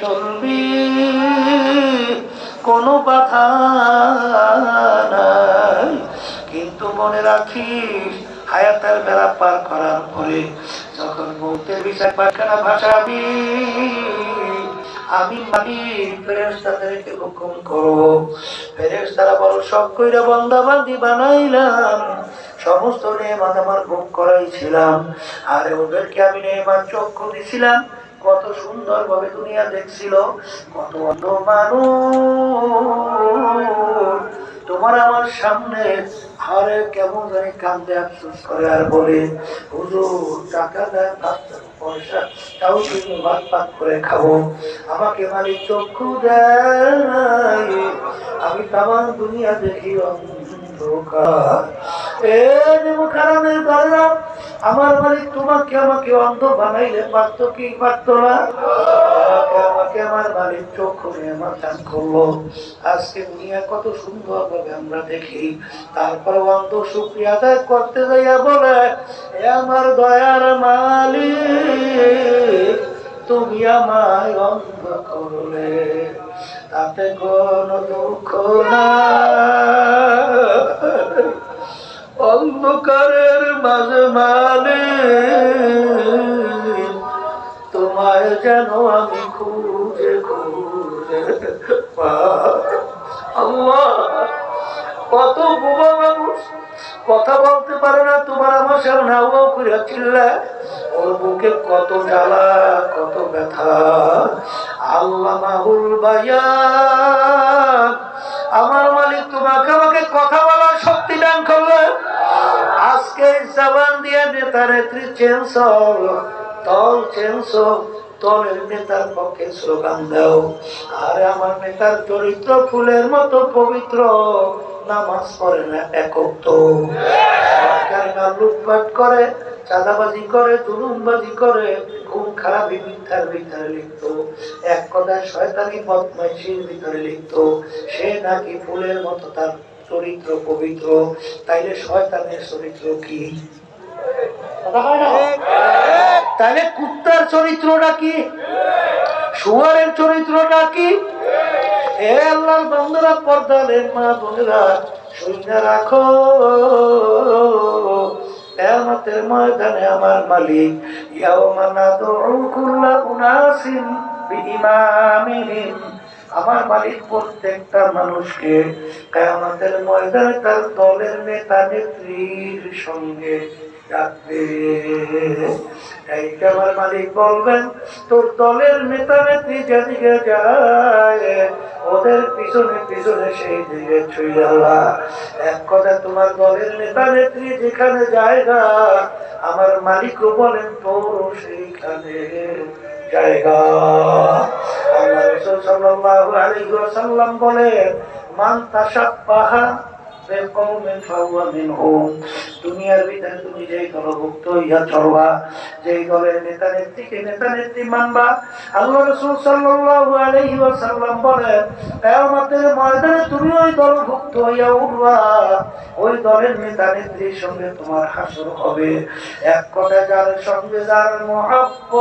চলবি। কোনো নাই। কিন্তু মনে রাখিস, হায়াতের বেলা পার করার পরে যখন বলতে বিষয় পায়খানা ভাসাবি, আমি মালিক ফেরেস্তাদেরকে হুকুম করব। ফেরেস্তারা বড় সব কইরা বন্দাবান্দি বানাইলাম। সমস্ত নেমাত আমার ভোগ করাইছিলাম। আর ওদেরকে আমি নেমাত চক্ষু দিছিলাম। কত সুন্দর ভাবে দুনিয়া দেখছিল। কত অন্ধ মানুষ। তোমার আমার সামনে হারে কেমন জানি কান্দে আফসোস করে আর বলে, হুজুর, টাকা দেন পয়সা, তাও তুমি ভাত পাত করে খাব। আমাকে মালিক চক্ষু দেয়। আমি তামাম দুনিয়া দেখি অন্ধকার। আমার মালিক তোমাকে আমাকে অন্ধ বানাইলে পারতো কি পারতো না? আমাকে আমার মালিক চোখ খুলে আমার দান করল আজকে দুনিয়া কত সুন্দর ভাবে আমরা দেখি। তারপরে অন্ধ আদায় করতে যাইয়া বলে আমার দয়ার মালিক, তুমি আমায় অন্ধ করলে। তাতে কোন দুঃখ না মানে তোমায় যেন আমি খুঁজে খুঁজে কত বোবা মানুষ কথা বলতে পারে না, তোমার আমার সামনে আবহাও করে চিল্লা ওর বুকে কত জ্বালা, কত ব্যথা। আল্লাহ মাহুল ভাইয়া আমার মালিক তোমাকে আমাকে কথা বলার শক্তি দান করলে আজকে জবান দিয়ে নেতা নেত্রী চেঞ্জ তল চেঞ্জ দলের নেতার পক্ষে স্লোগান দাও। আর আমার নেতার চরিত্র ফুলের মতো পবিত্র, নামাজ পড়ে না একক তো লুটপাট করে, চাঁদাবাজি করে, জুলুমবাজি করে, ঘুম খারাপ মিথ্যার ভিতরে লিখত এক কথায় শয়তানি বদমাইশির ভিতরে লিখত সে নাকি ফুলের মতো তার চরিত্র পবিত্র, তাইলে শয়তানের চরিত্র কি? তাহলে কুত্তার চরিত্রটা কি? শুয়ারের চরিত্রটা কি? এ বন্ধুরা পর্দালের মা বোনেরা শুনে রাখো। কেয়ামতের ময়দানে আমার মালিক ইয়াওমা নাদউ কুল্লা উনাসিন বিইমামিহিম। আমার মালিক প্রত্যেকটা মানুষকে কেয়ামতের ময়দানে তার দলের নেতা নেত্রীর সঙ্গে আমার মালিক বলবেন, তোর দলের যায়, ওদের পিছনে পিছনে সেই দিকে এক তোমার দলের নেতা নেত্রী যেখানে জায়গা আমার মালিকও বলেন তোর সেইখানে জায়গা। আল্লাহ রাসূল সাল্লাল্লাহু আলাইহি ওয়াসাল্লাম বলেন মান মিনহুম দুনিয়ার ভিতরে তুমি যেই দলভুক্ত হইয়া চলবা। যেই দলের নেতা নেত্রীকে নেতা নেত্রী মানবা। আল্লাহ রসুল সাল্লাল্লাহু আলাইহি ওয়াসাল্লাম বলেন কিয়ামতের ময়দানে তুমি ওই দলভুক্ত হইয়া উঠবা। ওই দলের নেতা, নেত্রীর সঙ্গে তোমার হাসর হবে। এক কথা যার সঙ্গে যার মহাব্বত,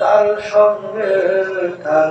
তার সঙ্গে তার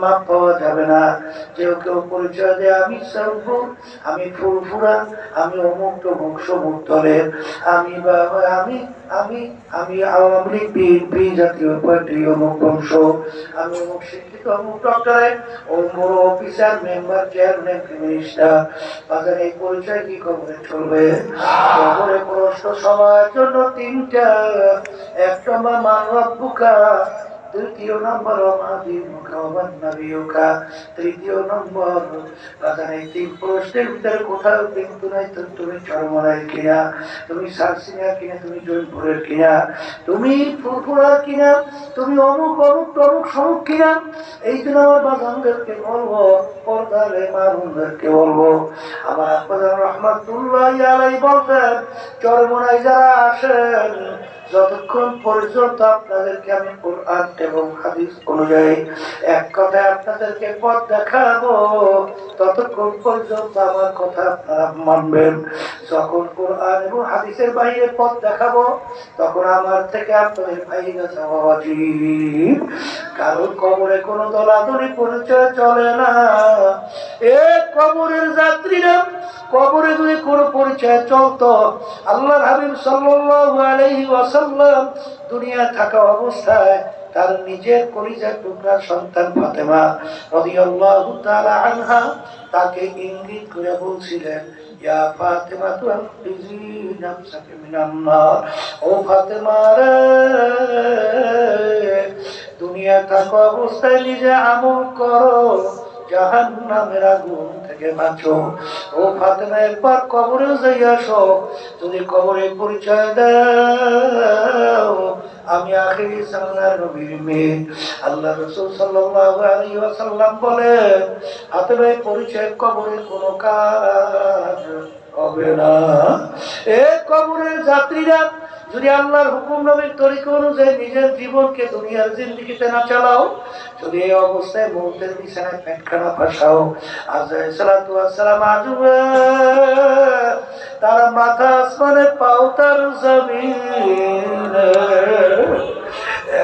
মাপ পাওয়া যাবে না। পরিচয় আমি সর্ব, আমি আমি অমুক আমি আমি আমি আমি আওয়ামী লীগ জাতীয় অমুক বংশ। আমি অমুক শিক্ষিত, অমুক ডক্টরে অমুক অফিসার মেম্বার চেয়ারম্যান মিনিস্টার বাজারে এই পরিচয় কি চলবে? জন্য তিনটা। তৃতীয় নম্বর নবীকা তৃতীয় নম্বর তিন প্রশ্নের ভিতরে কোথাও কিন্তু নাই তো তুমি চরমরাই কিনা? তুমি সারসিনা কিনা, তুমি জৈনপুরের কিনা? তুমি ফুরফুরার কিনা? তুমি অমুক অমুক, তমুক, সমুক কিনা? এই জন্য আমার বাজানদেরকে বলব, পর্দারে মারুনদেরকে বলব। আমার আব্বাজান রহমাতুল্লাহ আলাই বলতেন চরমনায় যারা আসেন যতক্ষণ পর্যন্ত আপনাদেরকে আমি কোরআন এবং হাদিস অনুযায়ী এক কথায় আপনাদেরকে পথ দেখাবো, ততক্ষণ পর্যন্ত আমার কথা আপনারা মানবেন। যখন কোরআন এবং হাদিসের বাইরে পথ দেখাবো, তখন আমার থেকে আপনাদের বাইরে যাওয়া উচিত। কারণ কবরে কোনো দলাদলি পরিচয় চলে না। এ কবরের যাত্রীরা কবরে যদি কোনো পরিচয় চলতো, আল্লাহর হাবিব আলাইহি ওয়াসাল্লাম দুনিয়া থাকা অবস্থায় তার নিজের কলিজার টুকরা সন্তান ফাতেমা তাআলা আনহা তাকে ইঙ্গিত করে বলছিলেন ফাতেমা ও ফাতেমা রে, দুনিয়া থাকা অবস্থায় নিজে আমল করো জাহান নামের আগুন থেকে বাঁচো। ও ফাতেমা একবার কবরে যাই আসো। যদি কবরে পরিচয় দাও, আমি আখেরি সাল্লাহ নবীর মেয়ে। আল্লাহ রসুল সাল্লাহ বলে ওয়াসাল্লাম বলেন ফাতেমার পরিচয় কবরে কোনো কাজ হবে না। এ কবরের যাত্রীরা, যদি আল্লাহর হুকুম নবীর তরিকা অনুযায়ী নিজের জীবনকে দুনিয়ার জিন্দিগিতে না চালাও, যদি এই অবস্থায় মৌতের বিছানায় পেটখানা ফাঁসাও আজরাইল সালাতু ওয়াসসালাম আজুবে তারা মাথা আসমানে পাও তার জমিনে।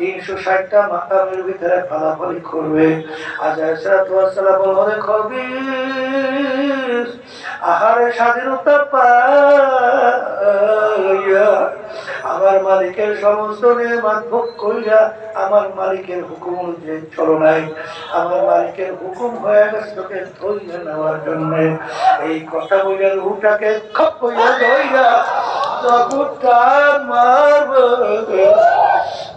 তিনশো ষাটটা ভিতরে করবে। আহারে স্বাধীনতা পাইয়া আমার মালিকের সমস্ত নিয়মাত ভোগ কইরা আমার মালিকের হুকুম অনুযায়ী চলো নাই। আমার মালিকের হুকুম হয়ে গেছে তোকে ধৈর্য নেওয়ার জন্য। এই কথা বইলে রুটাকে খপ কইরা ধৈর্য জগৎটা মারবে।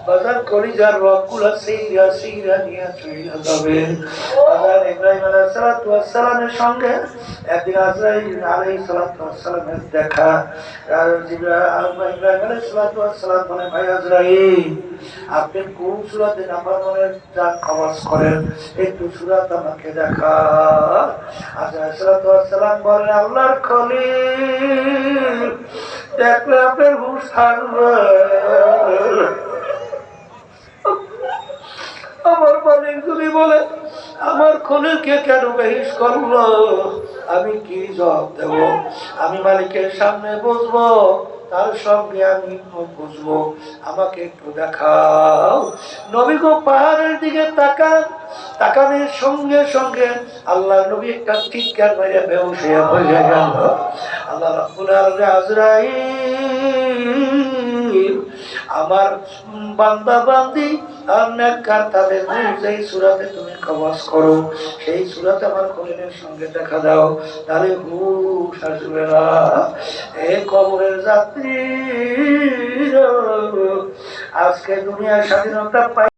বাজার কলিজার রবগুলা সিরা সিরা নিয়ে চলে যাবে বাজার ইব্রাহিম আলাইহিস সালাতু ওয়াস সালামের সঙ্গে একদিন আজরাইল আলাইহিস সালাতু ওয়াস সালামের দেখা। আর ইব্রাহিম আলাইহিস সালাতু ওয়াস সালাম বলে, ভাই আজরাইল, আপনি কোন সূরাতে নাম্বার মনে যা খবর করেন, একটু সূরাত আমাকে দেখা। আজরাইল সালাতু ওয়াস সালাম বলেন আল্লাহর খলিল, দেখলে আপনার হুশ থাকবে আমার মালিক যদি বলে, আমার খলিলকে কেন বেহিস করল? আমি কি জবাব দেব? আমি মালিকের সামনে বসবো, তার সঙ্গে আমি বুঝব আমাকে একটু দেখাও। নবী গো পাহাড়ের দিকে তাকান। তাকানের সঙ্গে সঙ্গে আল্লাহ নবী একটা চিৎকার মেরে বেউস হয়ে গেল। আল্লাহ আজরাইল আমার বান্দা বান্দি আর নেককার তাদের যেই সুরাতে তুমি কবাস করো, সেই সুরাতে আমার কলিনের সঙ্গে দেখা দাও, তাহলে হু আসবে এ কবরের যাত্রী, আজকে দুনিয়ার স্বাধীনতা পাই